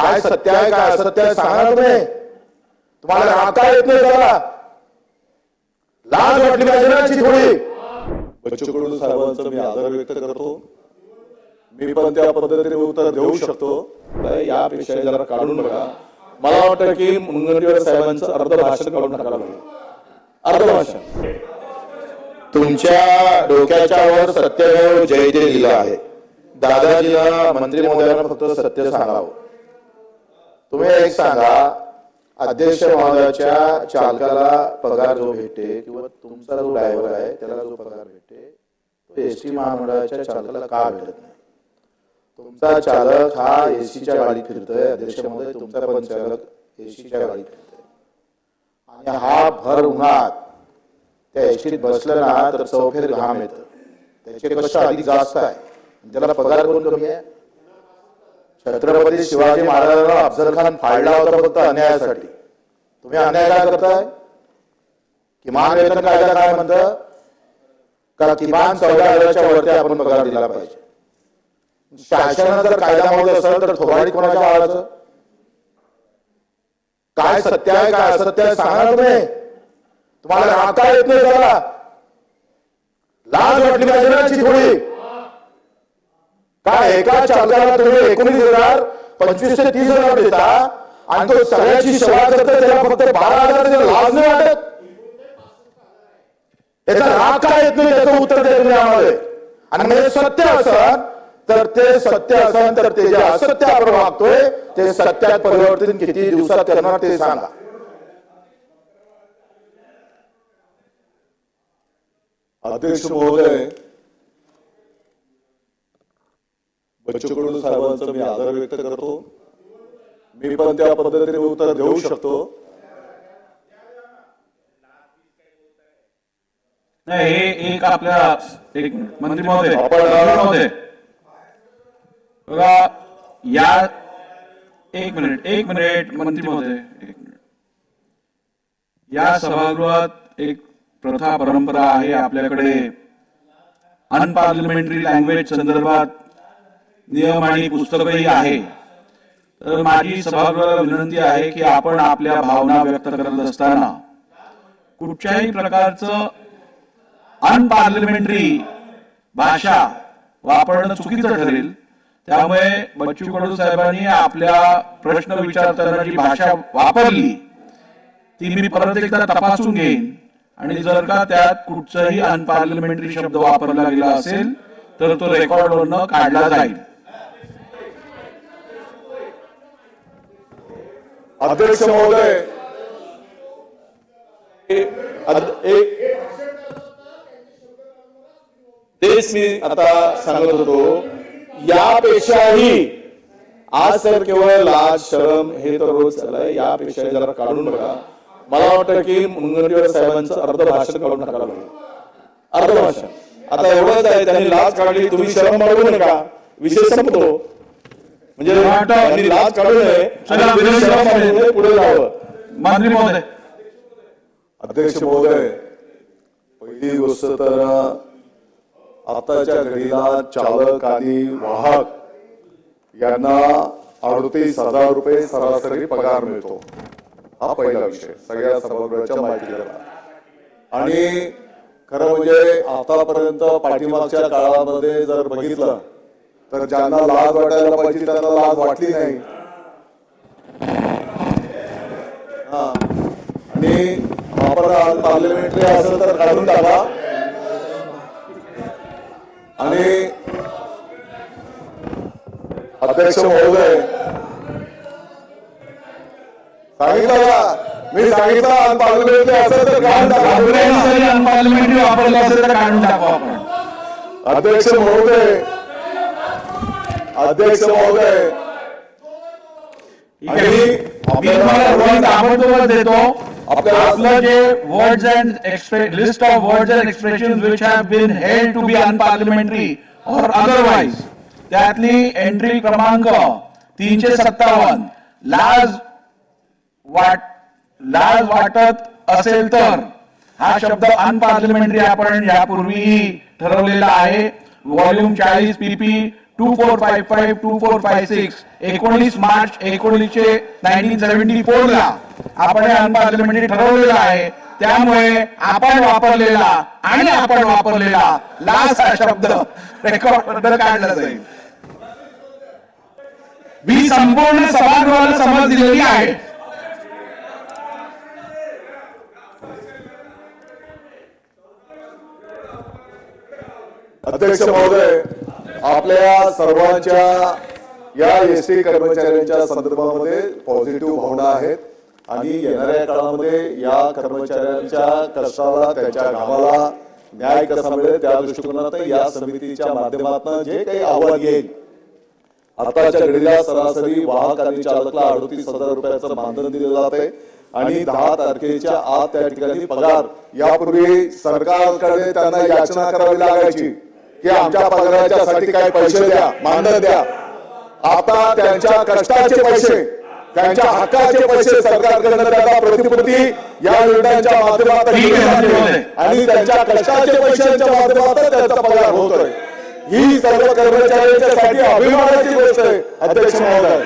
काय सत्य आहे काय असत्य आहे सांगा तुम्ही. तुम्हाला राबता येत नाही त्याला. लाज वाटली पाहिजे ना थोडी. बच्चूकडून साहेबांचा मी आदर व्यक्त करतो. मी पण त्या पद्धतीने उत्तर देऊ शकतो. तर यापेक्षा जरा काढून बघा. मला वाटतं की मुनगंटीवार साहेबांचं अर्ध भाषण काढून टाकायला पाहिजे अर्ध भाषण तुमच्या डोक्याच्या वर सत्य जय जय लिहिलं आहे. दादाजीला मंत्री महोदयांना फक्त सत्य सांगावं. तुम्ही एक सांगा अध्यक्ष महोदयाच्या चालकाला पगार जो भेटे किंवा तुमचा जो ड्रायव्हर आहे त्याला जो पगार भेटे तो एस टी महामंडळाच्या चालकाला का भेटत नाही? तुमचा चालक हा एसीच्या गाडीत फिरतोय अध्यक्ष महोदय तुमचा पण चालक एसीच्या गाडीत फिरतोय. आणि हा भर उन्हात त्या एसटीत बसलं ना तर चौफेर घाम येतं. त्याचे कष्ट अधिक जास्त आहे. त्याला पगार कोण कमी आहे? छत्रपती शिवाजी महाराजांना अफजल खान फाडला होता फक्त अन्यायासाठी. तुम्ही अन्याय काय करताय? किमान वेतन कायदा काय म्हणतं? का किमान चौदा हजाराच्या वरती आपण पगार दिला पाहिजे? शासनानं जर कायदा मोडत असेल तर थोराडी कोणाच्या आळाचं? काय सत्य आहे काय असत्य आहे सांगा तुम्ही. तुम्हाला राहता येत नाही त्याला लाज वाटली पाहिजे ना थोडी. काय एका चालकाला तुम्ही एकोणीस हजार पंचवीस ते तीस हजार देता? आणि तो सगळ्याची सेवा करतो त्याला फक्त बारा हजार देता. लाज नाही वाटत? याचा राग काय येत नाही? त्याचं उत्तर द्या तुम्ही आम्हाला. आणि म्हणजे सत्य असन तर ते सत्य असन तर ते जे असत्य आपण वागतोय ते सत्यात परिवर्तन किती दिवसात करणार ते सांगा. अध्यक्ष महोदय बच्चू साहेबांचा मी आदर व्यक्त करतो. मी पण त्या पद्धतीने उत्तर देऊ शकतो. नाही हे एक आपल्या एक मंत्री महोदय आपण- मंत्री महोदय बघा या एक मिनिट एक मिनिट मंत्री महोदय एक मिनिट. या सभागृहात एक प्रथा परंपरा आहे आपल्याकडे. अनपार्लिमेंटरी लँग्वेज संदर्भात नियम आणि पुस्तकही आहे. तर माझी सभागृहाला विनंती आहे की आपण आपल्या भावना व्यक्त करत असताना कुठच्याही प्रकारचं अनपार्लिमेंटरी भाषा वापरणं चुकीचं ठरेल. त्यामुळे बच्चू कडू साहेबांनी आपल्या प्रश्न विचारताना जी भाषा वापरली ती मी परत एकदा तपासून घेईन. आणि जर का त्यात कुठचाही अनपार्लिमेंटरी शब्द वापरला गेला असेल तर तो रेकॉर्डवरनं काढला जाईल. अध्यक्ष महोदय तेच मी आता सांगत होतो. यापेक्षाही आज तर केवळ लाज शरम हे तर रोज चाललंय. यापेक्षा जरा काढून बघा. मला वाटतं की मुनगंटीवार साहेबांचं अर्ध भाषण काढून टाकायला पाहिजे अर्ध भाषण आता एवढंच आहे त्यांनी लाज काढली तुम्ही शरम बाळगू नका. विषय संपतो. म्हणजे त्यांनी आणि शरम पुढे जावं. महोदय. अध्यक्ष महोदय पहिली गोष्ट तर आताच्या घडीला चालक आणि वाहक यांना अडतीस हजार रुपये सरासरी पगार मिळतो. हा पहिला विषय सगळ्या सभागृहाच्या माहितीला. आणि खरं म्हणजे आतापर्यंत पाठीमागच्या काळामध्ये जर बघितलं तर ज्यांना लाज वाटायला पाहिजे त्यांना लाज वाटली नाही. हा. आणि वापर पार्लिमेंटरी असेल तर काढून टाका. आणि अध्यक्ष महोदय सांगितलं का? मी सांगितलं पार्लिमेंटरी असेल तर काढून टाका. अनपार्लिमेंटरी वापरलं असेल तर काढून टाकू आपण. अध्यक्ष महोदय अध्यक्ष महोदय. देतो. आपलं जे words and list of words and expression which have been held to be unparliamentary और अदरवाइज त्यातली एंट्री क्रमांक तीनशे सत्तावन्न. लाज वाट लाज वाटत असेल तर हा शब्द अनपार्लिमेंटरी आपण यापूर्वीही ठरवलेला आहे. व्हॉल्यूम चाळीस PP two four five five two four five six एकोणीस मार्च एकोणीसशे नाईन्टीन सेव्हन्टी फोर ला आपण हे अनपार्लिमेंटरी ठरवलेलं आहे. त्यामुळे आपण वापरलेला आणि आपण वापरलेला लास्ट हा शब्द रेकॉर्ड काढला जाईल. मी संपूर्ण सभागृहाला समज दिलेली आहे. अध्यक्ष महोदय आपल्या सर्वांच्या या एस टी कर्मचाऱ्यांच्या संदर्भामध्ये पॉझिटिव्ह भावना आहेत. आणि येणाऱ्या काळामध्ये या कर्मचाऱ्यांच्या कष्टाला त्यांच्या गावाला न्याय कसा मिळेल त्या दृष्टिकोनात या समितीच्या माध्यमातून जे काही आव्हान येईल. आताच्या घडीला सरासरी वाहक आणि चालकला अडतीस हजार रुपयाचं मानधन दिलं जात आहे. आणि दहा तारखेच्या आत त्या ठिकाणी पगार. यापूर्वी सरकारकडे त्यांना याचना करावी लागायची. की आमच्या पगाराच्या साठी काही पैसे द्या मानधन द्या. आता त्यांच्या कष्टाचे पैसे त्यांच्या हक्काचे पैसे सरकारकडनं त्यांना प्रतिपूर्ती या निर्णयाच्या माध्यमातून. आणि त्यांच्या कष्टाचे पैशांच्या माध्यमातून त्यांचा पगार होतोय. ही सर्व कर्मचाऱ्यांच्यासाठी अभिमानाची गोष्ट आहे अध्यक्ष महोदय.